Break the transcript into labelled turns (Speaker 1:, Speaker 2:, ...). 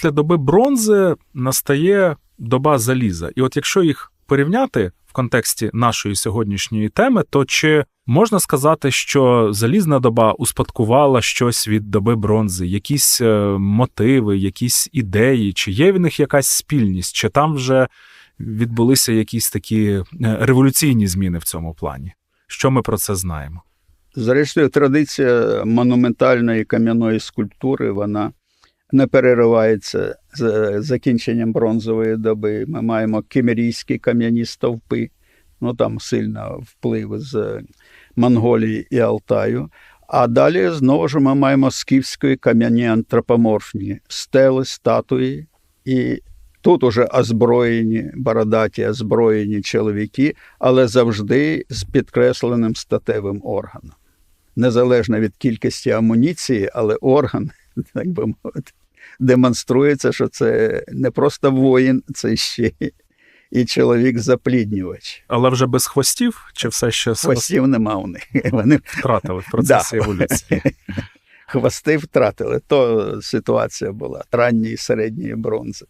Speaker 1: після доби бронзи настає доба заліза. І от якщо їх порівняти в контексті нашої сьогоднішньої теми, то чи можна сказати, що залізна доба успадкувала щось від доби бронзи, якісь е, мотиви, якісь ідеї, чи є в них якась спільність, чи там вже відбулися якісь такі е, революційні зміни в цьому плані? Що ми про це знаємо?
Speaker 2: Зрештою, традиція монументальної кам'яної скульптури вона не переривається з закінченням бронзової доби. Ми маємо кемерійські кам'яні стовпи, ну там сильно вплив з Монголії і Алтаю. А далі знову ж ми маємо скіфські кам'яні антропоморфні стели, статуї, і тут уже озброєні, бородаті, озброєні чоловіки, але завжди з підкресленим статевим органом. Незалежно від кількості амуніції, але орган, так би мовити, демонструється, що це не просто воїн, це ще і чоловік-запліднювач.
Speaker 1: Але вже без хвостів, чи все ще
Speaker 2: Хвостів нема у них. Вони
Speaker 1: втратили в процесі
Speaker 2: Да.
Speaker 1: еволюції?
Speaker 2: хвости втратили. То ситуація була ранньої середньої бронзи.